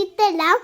அளித்தலாம்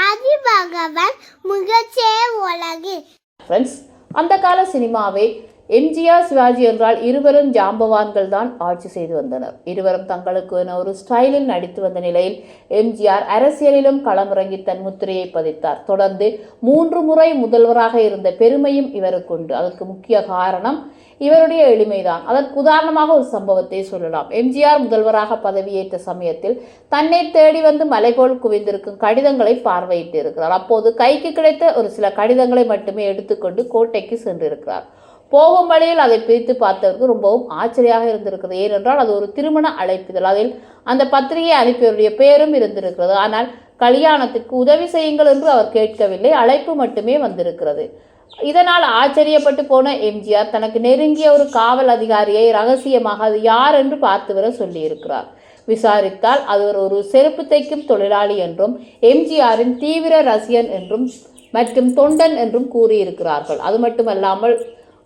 ஆதி பகவான் முகச்சே உலகு ஃப்ரெண்ட்ஸ் அந்த கால சினிமாவை எம்ஜிஆர் சிவாஜி என்றால் இருவரும் ஜாம்பவான்கள் தான் ஆட்சி செய்து வந்தனர். இருவரும் தங்களுக்கு என ஒரு ஸ்டைலில் நடித்து வந்த நிலையில் எம்ஜிஆர் அரசியலிலும் களமிறங்கி தன் முத்திரையை பதித்தார். தொடர்ந்து மூன்று முறை முதல்வராக இருந்த பெருமையும் இவருக்கு உண்டு. அதற்கு முக்கிய காரணம் இவருடைய எளிமைதான். அதற்கு உதாரணமாக ஒரு சம்பவத்தை சொல்லலாம். எம்ஜிஆர் முதல்வராக பதவியேற்ற சமயத்தில் தன்னை தேடி வந்து மலைபோல் குவிந்திருக்கும் கடிதங்களை பார்வையிட்டு இருக்கிறார் அப்போது கைக்கு கிடைத்த ஒரு சில கடிதங்களை மட்டுமே எடுத்துக்கொண்டு கோட்டைக்கு சென்றிருக்கிறார். போகும் வழியில் அதை பிரித்து பார்த்தவருக்கு ரொம்பவும் ஆச்சரியாக இருந்திருக்கிறது. ஏனென்றால் அது ஒரு திருமண அழைப்புதல் அதில் அந்த பத்திரிகை அனுப்பியவருடைய பெயரும் இருந்திருக்கிறது. ஆனால் கல்யாணத்துக்கு உதவி செய்யுங்கள் என்று அவர் கேட்கவில்லை. அழைப்பு மட்டுமே வந்திருக்கிறது. இதனால் ஆச்சரியப்பட்டு போன எம்ஜிஆர் தனக்கு நெருங்கிய ஒரு காவல் அதிகாரியை ரகசியமாக அது யார் என்று பார்த்து வர சொல்லியிருக்கிறார். விசாரித்தால் அவர் ஒரு செருப்பு தைக்கும் தொழிலாளி என்றும் எம்ஜிஆரின் தீவிர ரசிகன் என்றும் மற்றும் தொண்டன் என்றும் கூறியிருக்கிறார்கள். அது மட்டுமல்லாமல்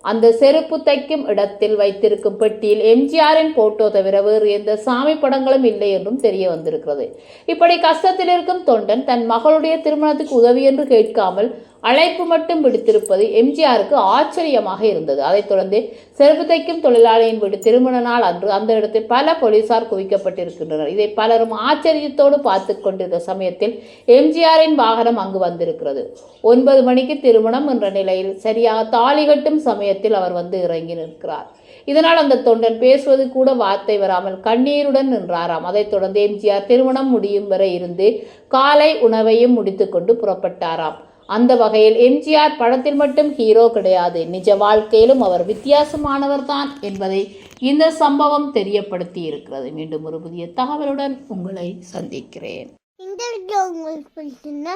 அந்த செருப்பு தைக்கும் இடத்தில் வைத்திருக்கும் பெட்டியில் எம்ஜிஆரின் போட்டோ தவிர வேறு எந்த சாமி படங்களும் இல்லை என்றும் தெரிய வந்திருக்கிறது. இப்படி கஷ்டத்தில் இருக்கும் தொண்டன் தன் மகளுடைய திருமணத்துக்கு உதவி என்று கேட்காமல் அழைப்பு மட்டும் விடுத்திருப்பது எம்ஜிஆருக்கு ஆச்சரியமாக இருந்தது. அதைத் தொடர்ந்து செருப்பு தைக்கும் தொழிலாளியின் வீடு திருமண நாள் அன்று அந்த இடத்தில் பல போலீசார் குவிக்கப்பட்டிருக்கின்றனர். இதை பலரும் ஆச்சரியத்தோடு பார்த்து கொண்டிருந்த சமயத்தில் எம்ஜிஆரின் வாகனம் அங்கு வந்திருக்கிறது. ஒன்பது மணிக்கு திருமணம் என்ற நிலையில் சரியாக தாலி கட்டும் சமயத்தில் அவர் வந்து இறங்கி நிற்கிறார். இதனால் அந்த தொண்டன் பேசுவது கூட வார்த்தை வராமல் கண்ணீருடன் நின்றாராம். அதைத் தொடர்ந்து எம்ஜிஆர் திருமணம் முடியும் வரை இருந்து காலை உணவையும் முடித்துக்கொண்டு புறப்பட்டாராம். அந்த வகையில் எம்ஜிஆர் படத்தில் மட்டும் ஹீரோ கிடையாது. நிஜ வாழ்க்கையிலும் அவர் வித்தியாசமானவர் தான் என்பதை இந்த சம்பவம் தெரியப்படுத்தி இருக்கிறது மீண்டும் ஒரு புதிய தகவலுடன் உங்களை சந்திக்கிறேன். இந்த வீடியோ உங்களுக்கு பிடிச்சிருந்தா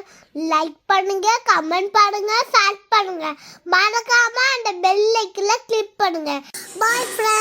லைக் பண்ணுங்க கமெண்ட் பண்ணுங்க ஷேர் பண்ணுங்க. மறக்காம அந்த பெல் ஐக்கில் கிளிக் பண்ணுங்க. பாய் ஃப்ரெண்ட்